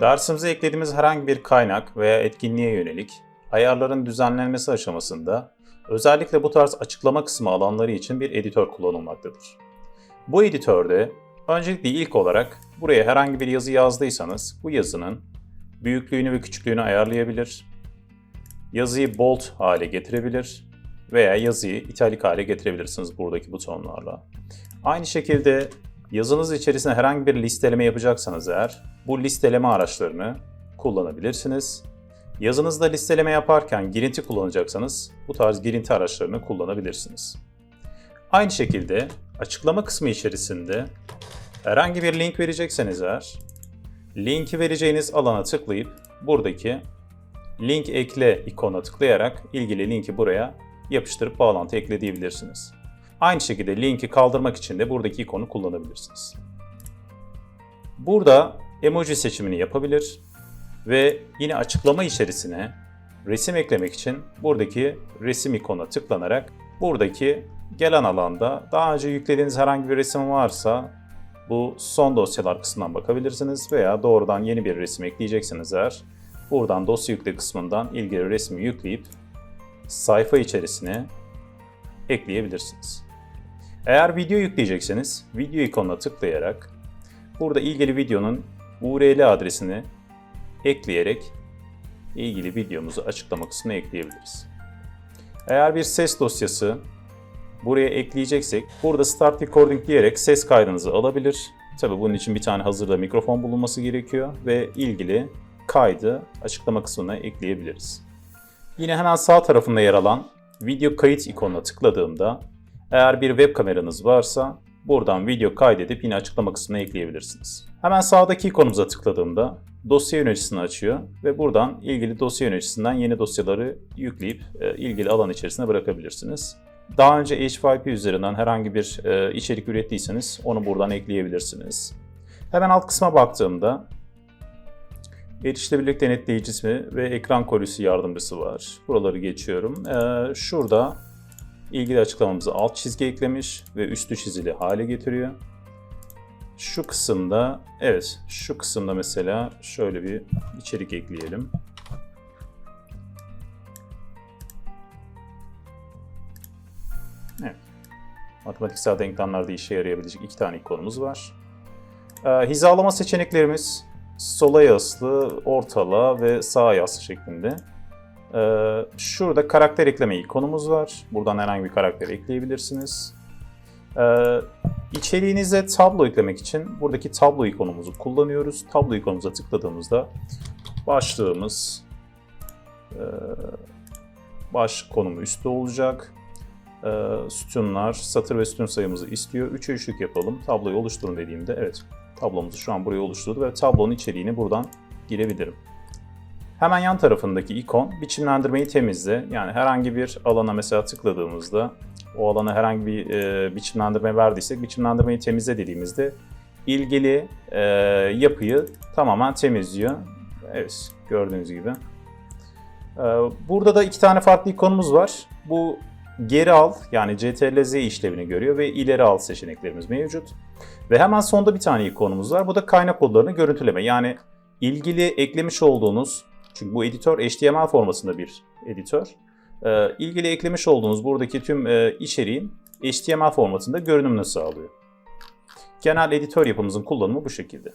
Dersimize eklediğimiz herhangi bir kaynak veya etkinliğe yönelik ayarların düzenlenmesi aşamasında özellikle bu tarz açıklama kısmı alanları için bir editör kullanılmaktadır. Bu editörde öncelikle ilk olarak buraya herhangi bir yazı yazdıysanız bu yazının büyüklüğünü ve küçüklüğünü ayarlayabilir, yazıyı bold hale getirebilir veya yazıyı italik hale getirebilirsiniz buradaki butonlarla. Aynı şekilde yazınız içerisine herhangi bir listeleme yapacaksanız eğer bu listeleme araçlarını kullanabilirsiniz. Yazınızda listeleme yaparken girinti kullanacaksanız bu tarz girinti araçlarını kullanabilirsiniz. Aynı şekilde açıklama kısmı içerisinde herhangi bir link verecekseniz eğer linki vereceğiniz alana tıklayıp buradaki link ekle ikonuna tıklayarak ilgili linki buraya yapıştırıp bağlantı ekle diyebilirsiniz. Aynı şekilde linki kaldırmak için de buradaki ikonu kullanabilirsiniz. Burada emoji seçimini yapabilir ve yine açıklama içerisine resim eklemek için buradaki resim ikonuna tıklanarak buradaki gelen alanda daha önce yüklediğiniz herhangi bir resim varsa bu son dosyalar kısmından bakabilirsiniz veya doğrudan yeni bir resim ekleyeceksiniz eğer buradan dosya yükle kısmından ilgili resmi yükleyip sayfa içerisine ekleyebilirsiniz. Eğer video yükleyecekseniz video ikonuna tıklayarak burada ilgili videonun URL adresini ekleyerek ilgili videomuzu açıklama kısmına ekleyebiliriz. Eğer bir ses dosyası buraya ekleyeceksek burada Start Recording diyerek ses kaydınızı alabilir. Tabi bunun için bir tane hazırda mikrofon bulunması gerekiyor ve ilgili kaydı açıklama kısmına ekleyebiliriz. Yine hemen sağ tarafında yer alan video kayıt ikonuna tıkladığımda eğer bir web kameranız varsa buradan video kaydedip yine açıklama kısmına ekleyebilirsiniz. Hemen sağdaki ikonumuza tıkladığımda dosya yöneticisini açıyor ve buradan ilgili dosya yöneticisinden yeni dosyaları yükleyip e, ilgili alan içerisine bırakabilirsiniz. Daha önce H5P üzerinden herhangi bir e, içerik ürettiyseniz onu buradan ekleyebilirsiniz. Hemen alt kısma baktığımda erişilebilirlik denetleyicisi ve ekran kolisi yardımcısı var. Buraları geçiyorum. E, şurada ilgili açıklamamızı alt çizgi eklemiş ve üstü çizili hale getiriyor. Şu kısımda, evet şu kısımda mesela şöyle bir içerik ekleyelim. Matematiksel denklemlerde işe yarayabilecek iki tane ikonumuz var. Ee, hizalama seçeneklerimiz sola yaslı, ortala ve sağa yaslı şeklinde. Ee, şurada karakter ekleme ikonumuz var. Buradan herhangi bir karakter ekleyebilirsiniz. Ee, tablo eklemek için buradaki tablo ikonumuzu kullanıyoruz. Tablo ikonumuza tıkladığımızda başlığımız e, baş konumu üstte olacak. E, sütunlar, satır ve sütun sayımızı istiyor. 3'e 3'lük yapalım. Tabloyu oluşturun dediğimde evet tablomuzu şu an buraya oluşturdu ve tablonun içeriğini buradan girebilirim. Hemen yan tarafındaki ikon biçimlendirmeyi temizle. Yani herhangi bir alana mesela tıkladığımızda o alana herhangi bir e, biçimlendirme verdiysek biçimlendirmeyi temizle dediğimizde ilgili e, yapıyı tamamen temizliyor. Evet gördüğünüz gibi. E, burada da iki tane farklı ikonumuz var. Bu geri al yani CTRL-Z işlevini görüyor ve ileri al seçeneklerimiz mevcut. Ve hemen sonda bir tane ikonumuz var. Bu da kaynak kodlarını görüntüleme. Yani ilgili eklemiş olduğunuz çünkü bu editör HTML formasında bir editör. Ee, ilgili eklemiş olduğunuz buradaki tüm e, içeriğin HTML formatında görünümünü sağlıyor. Genel editör yapımızın kullanımı bu şekilde.